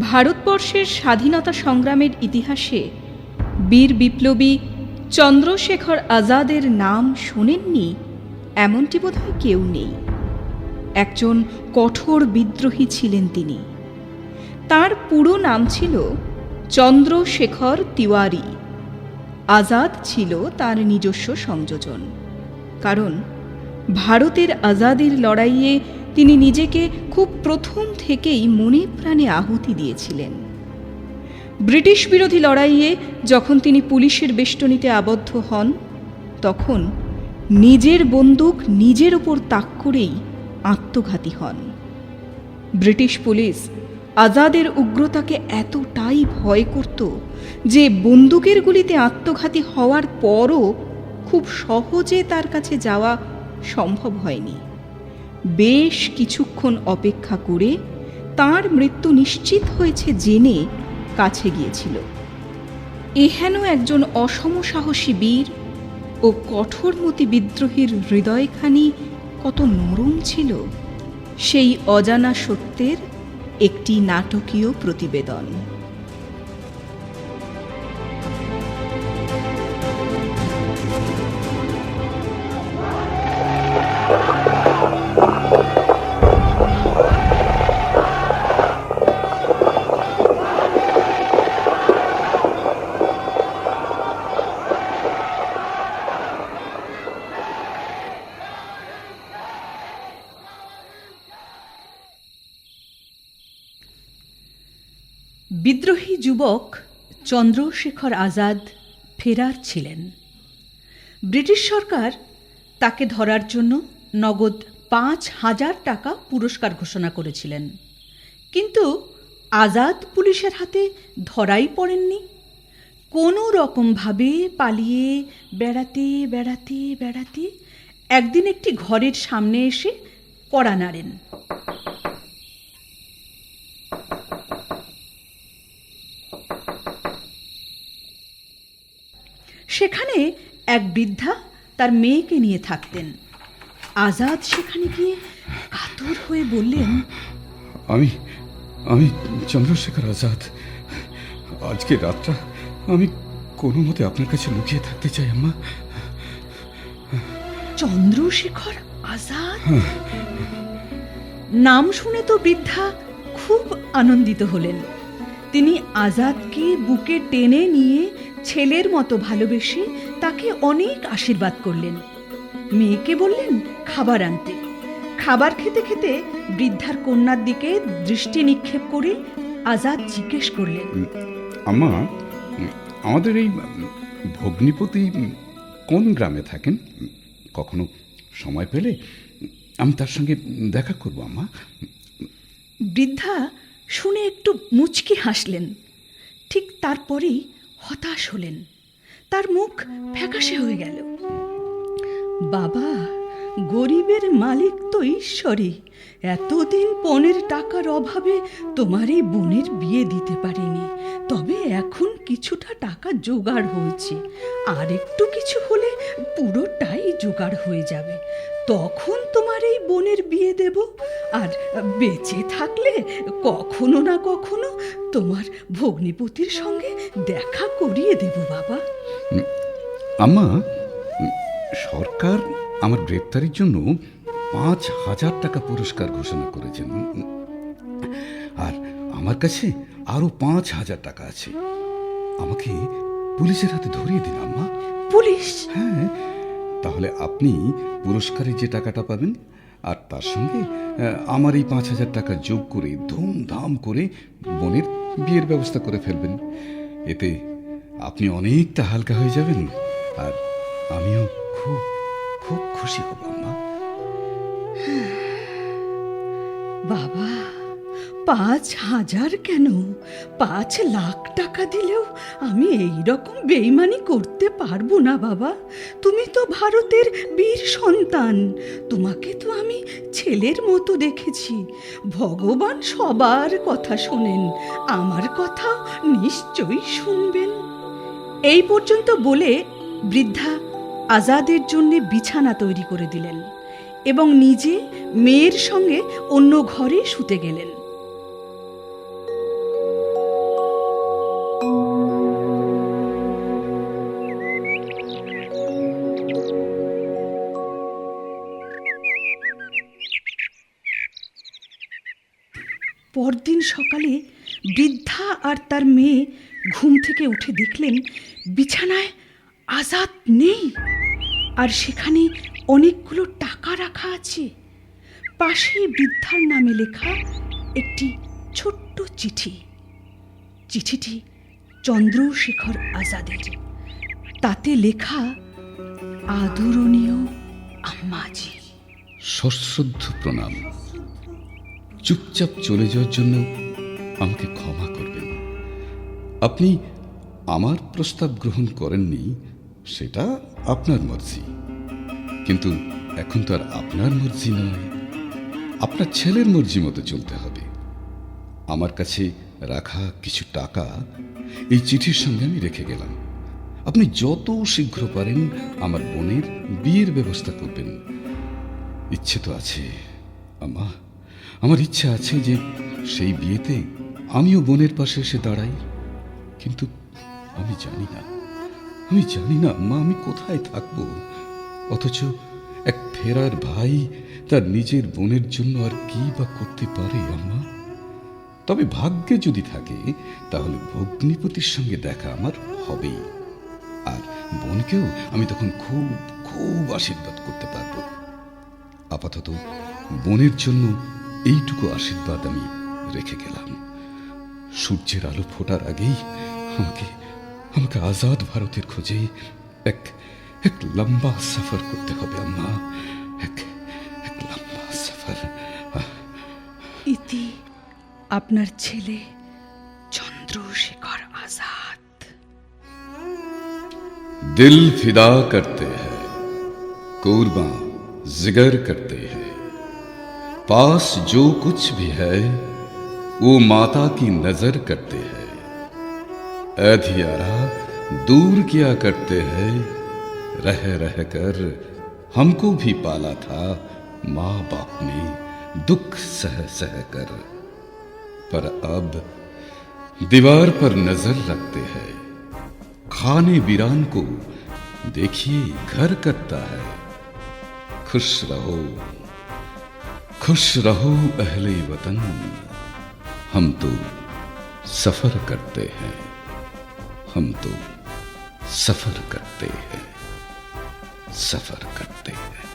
ভারতবর্ষের স্বাধীনতা সংগ্রামের ইতিহাসে বীর বিপ্লবী চন্দ্রশেখর আজাদের নাম শোনেননি এমনটি বোধহয় কেউ নেই। একজন কঠোর বিদ্রোহী ছিলেন তিনি। তার পুরো নাম ছিল চন্দ্রশেখর তিওয়ারি। আজাদ ছিল তার নিজস্ব সংযোজন। কারণ ভারতের আজাদের লড়াইয়ে তিনি নিজেকে খুব প্রথম থেকেই মনে প্রাণে আহুতি দিয়েছিলেন। ব্রিটিশ বিরোধী লড়াইয়ে যখন তিনি পুলিশের বেষ্টনীতে আবদ্ধ হন, তখন নিজের বন্দুক নিজের ওপর তাক করেই আত্মঘাতী হন। ব্রিটিশ পুলিশ আজাদের উগ্রতাকে এতটাই ভয় করত যে বন্দুকের গুলিতে আত্মঘাতী হওয়ার পরও খুব সহজে তার কাছে যাওয়া সম্ভব হয়নি। বেশ কিছুক্ষণ অপেক্ষা করে তার মৃত্যু নিশ্চিত হয়েছে জেনে কাছে গিয়েছিল। এহেন একজন অসম সাহসী বীর ও কঠোরমতি বিদ্রোহীর হৃদয়খানি কত নরম ছিল। সেই অজানা সত্যের একটি নাটকীয় প্রতিবেদন। বিদ্রোহী যুবক চন্দ্রশেখর আজাদ ফেরার ছিলেন। ব্রিটিশ সরকার তাকে ধরার জন্য নগদ পাঁচ হাজার টাকা পুরস্কার ঘোষণা করেছিলেন। কিন্তু আজাদ পুলিশের হাতে ধরাই পড়েননি। কোনো রকমভাবে পালিয়ে বেড়াতে বেড়াতে বেড়াতে একদিন একটি ঘরের সামনে এসে কড়া নাড়েন সেখানে এক বৃদ্ধা তার মেয়েকে নিয়ে থাকতেন। আজাদ সেখানে গিয়ে কাতর হয়ে বললেন আমি আমি চন্দ্রশেখর আজাদ। আজকে রাতটা আমি কোনো মতে আপনার কাছে লুকিয়ে থাকতে চাই আম্মা। চন্দ্রশেখর আজাদ? নাম শুনে তো বৃদ্ধা খুব আনন্দিত হলেন। তিনি আজাদকে বুকে টেনে নিয়ে ছেলের মতো ভালোবেসে তাকে অনেক আশীর্বাদ করলেন। মেয়েকে বললেন খাবার আনতে। খাবার খেতে খেতে বৃদ্ধার কন্যার দিকে দৃষ্টি নিক্ষেপ করে আজাদ জিজ্ঞেস করলেন আম্মা আমাদের এই ভগ্নিপতি কোন গ্রামে থাকেন? কখনো সময় পেলে আমি তার সঙ্গে দেখা করব আমা বৃদ্ধা শুনে একটু মুচকি হাসলেন। ঠিক তারপরেই হতাশ হলেন। তার মুখ ফ্যাকাশে হয়ে গেল। বাবা, গরিবের মালিক তো ঈশ্বরই। এতদিন পনেরো টাকার অভাবে তোমার এই বোনের বিয়ে দিতে পারিনি। তবে এখন কিছুটা টাকা জোগাড় হয়েছে। আর একটু কিছু হলে পুরোটাই জোগাড় হয়ে যাবে। তখন তোমার বোনের বিয়ে দেব? আর বেঁচে থাকলে কখনো না কখনো তোমার ভগ্নিপতির সঙ্গে দেখা করিয়ে দেব বাবা। আম্মা সরকার আমার গ্রেপ্তারির জন্য পাঁচ হাজার টাকা পুরস্কার ঘোষণা করেছেন। আর আমার কাছে আরও পাঁচ হাজার টাকা আছে। আমাকে পুলিশের হাতে ধরিয়ে দিন আম্মা। পুলিশ? হ্যাঁ তাহলে আপনি পুরস্কারের যে টাকাটা পাবেন আর তার সঙ্গে আমার এই পাঁচ হাজার টাকা যোগ করে, ধুমধাম করে বোনের বিয়ের ব্যবস্থা করে ফেলবেন। এতে আপনি অনেকটা হালকা হয়ে যাবেন আর আমিও খুব খুব খুশি হব, আম্মা। বাবা। পাঁচ হাজার কেন? পাঁচ লাখ টাকা দিলেও আমি এই রকম বেইমানি করতে পারব না বাবা। তুমি তো ভারতের বীর সন্তান। তোমাকে তো আমি ছেলের মতো দেখেছি। ভগবান সবার কথা শোনেন। আমার কথা নিশ্চয়ই শুনবেন। এই পর্যন্ত বলে বৃদ্ধা আজাদের জন্যে বিছানা তৈরি করে দিলেন এবং নিজে মেয়ের সঙ্গে অন্য ঘরে শুতে গেলেন। সকালে বৃদ্ধা আর তার মেয়ে ঘুম থেকে উঠে দেখলেন বিছানায় আজাদ নেই। আর সেখানে অনেকগুলো টাকা রাখা আছে। পাশে বৃদ্ধার নামে লেখা একটি ছোট্ট চিঠি। চিঠিটি চন্দ্রশেখর আজাদের। তাতে লেখা, আদরণীয় আম্মাজি। সশ্রদ্ধ প্রণাম। চুপচাপ চলে যাওয়ার জন্য আমাকে ক্ষমা করবেন। আপনি আমার প্রস্তাব গ্রহণ করেননি, সেটা আপনার মর্জি। কিন্তু এখন তো আর আপনার মর্জি নয়, আপনার ছেলের মর্জি মতো চলতে হবে। আমার কাছে রাখা কিছু টাকা এই চিঠির সঙ্গে আমি রেখে গেলাম। আপনি যত শীঘ্র পারেন আমার বোনের বিয়ের ব্যবস্থা করবেন। ইচ্ছে তো আছে আমা আমার ইচ্ছা আছে যে সেই বিয়েতে আমিও বোনের পাশে এসে দাঁড়াই। কিন্তু আমি জানি না, আমি জানি না, মা, আমি কোথায় থাকব? অথচ এক ফেরার ভাই তার নিজের বোনের জন্য আর কি বা করতে পারে, আম্মা? তবে ভাগ্যে যদি থাকে, তাহলে ভগ্নিপতির সঙ্গে দেখা আমার হবেই। আর বোনকেও আমি তখন খুব খুব আশীর্বাদ করতে পারব। আপাতত বোনের জন্য এইটুকু আশীর্বাদ আমি রেখে গেলাম। সূর্যের আলো ফোটার আগেই আমাকে আমাকে আজাদ ভারতের খোঁজে এক এক লম্বা সফর করতে হবে আম্মা। এক এক লম্বা সফর। ইতি আপনার ছেলে চন্দ্রশেখর আজাদ। দিল ফিদা করতে হ্যাঁ কোরবা জিগর করতে হ্যাঁ पास जो कुछ भी है, वो माता की नज़र करते हैं। अधियारा दूर किया करते हैं। रह रह कर हमको भी पाला था माँ बाप ने दुख सह सह कर। पर अब दीवार पर नज़र रखते हैं। खाने वीरान को देखिए घर करता है। खुश रहो। खुश रहो अहले वतन। हम तो सफ़र करते हैं। हम तो सफ़र करते हैं। सफ़र करते हैं।